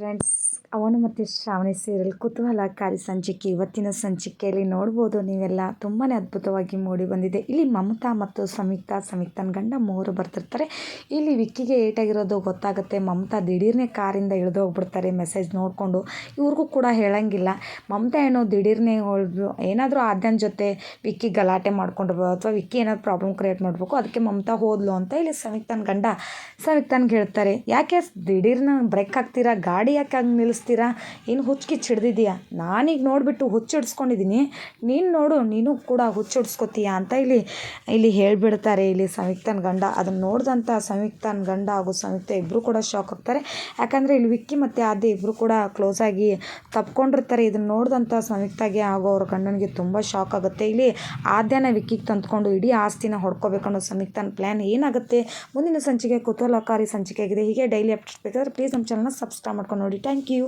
Friends ಅವನು ಮತ್ತು Shravani serial ಕುತೂಹಲಕಾರಿ ಸಂಚಿಕೆ ಇವತ್ತಿನ ಸಂಚಿಕೆಯಲ್ಲಿ ನೋಡ್ಬೋದು ನೀವೆಲ್ಲ. ತುಂಬಾ ಅದ್ಭುತವಾಗಿ ಮೂಡಿ ಬಂದಿದೆ. ಇಲ್ಲಿ ಮಮತಾ ಮತ್ತು ಸಂಯುಕ್ತಾ ಸಂಯುಕ್ತನ ಗಂಡ ಮೂವರು ಬರ್ತಿರ್ತಾರೆ. ಇಲ್ಲಿ ವಿಕ್ಕಿಗೆ ಏಟಾಗಿರೋದು ಗೊತ್ತಾಗುತ್ತೆ. ಮಮತಾ ದಿಢೀರ್ನೇ ಕಾರಿಂದ ಇಳಿದು ಹೋಗ್ಬಿಡ್ತಾರೆ. ಮೆಸೇಜ್ ನೋಡಿಕೊಂಡು. ಇವ್ರಿಗೂ ಕೂಡ ಹೇಳಂಗಿಲ್ಲ. ಮಮತಾ ಏನೋ ದಿಢೀರ್ನೇ ಏನಾದರೂ ಆದ್ಯನ ಜೊತೆ ವಿಕ್ಕಿ ಗಲಾಟೆ ಮಾಡ್ಕೊಂಡು ಅಥವಾ ವಿಕ್ಕಿ ಏನಾದರೂ ಪ್ರಾಬ್ಲಮ್ ಕ್ರಿಯೇಟ್ ಮಾಡಬೇಕು, ಅದಕ್ಕೆ ಮಮತಾ ಹೋದ್ಲು ಅಂತ ಇಲ್ಲಿ ಸಂಯುಕ್ತನ ಗಂಡ ಸಂಯುಕ್ತನ್ಗೆ ಹೇಳ್ತಾರೆ. ಯಾಕೆ ದಿಢೀರ್ನ ಬ್ರೇಕ್ ಹಾಕ್ತೀರಾ? ಗಾಡಿ ಯಾಕೆ ಹಂಗೆ ನಿಲ್ಲಿಸ್ತೀರಾ ಏನು ಕಿಚ್ಚು ಹಿಡ್ದಿದ್ದೀಯಾ? ನಾನೀಗ ನೋಡಿಬಿಟ್ಟು ಹುಚ್ಚಿಡ್ಸ್ಕೊಂಡಿದ್ದೀನಿ ನೀನು ನೋಡು, ನೀನು ಕೂಡ ಹುಚ್ಚಿಡ್ಸ್ಕೊತೀಯ ಅಂತ ಇಲ್ಲಿ ಇಲ್ಲಿ ಹೇಳಿಬಿಡ್ತಾರೆ ಇಲ್ಲಿ ಸಂಯುಕ್ತನ ಗಂಡ. ಅದನ್ನು ನೋಡಿದಂಥ ಸಂಯುಕ್ತನ ಗಂಡ ಹಾಗೂ ಸಂಯುಕ್ತ ಇಬ್ಬರು ಕೂಡ ಶಾಕ್ ಆಗ್ತಾರೆ. ಯಾಕಂದರೆ ಇಲ್ಲಿ ವಿಕ್ಕಿ ಮತ್ತು ಆದ್ಯ ಇಬ್ಬರು ಕೂಡ ಕ್ಲೋಸ್ ಆಗಿ ತಪ್ಕೊಂಡಿರ್ತಾರೆ. ಇದನ್ನು ನೋಡಿದಂಥ ಸಂಯುಕ್ತಾಗೆ ಹಾಗೂ ಅವ್ರ ಗಂಡನಿಗೆ ತುಂಬ ಶಾಕ್ ಆಗುತ್ತೆ. ಇಲ್ಲಿ ಆದ್ಯನ ವಿಕ್ಕಿಗೆ ತಂದುಕೊಂಡು ಇಡೀ ಆಸ್ತಿನ ಹೊಡ್ಕೋಬೇಕು ಅನ್ನೋ ಸಂಯುಕ್ತನ ಪ್ಲ್ಯಾನ್ ಏನಾಗುತ್ತೆ? ಮುಂದಿನ ಸಂಚಿಕೆ ಕುತೂಹಲಕಾರಿ ಸಂಚಿಕೆ ಆಗಿದೆ ಹೀಗೆ ಡೈಲಿ ಅಪ್ಡೇಟ್ ಬೇಕಾದ್ರೆ ಪ್ಲೀಸ್ ನಮ್ಮ ಚಾನಲ್ನ ಸಬ್ಸ್ಕ್ರೈಬ್ ಮಾಡ್ಕೊಂಡು ಹಾಕೊಂಡು ನೋಡಿ. Thank you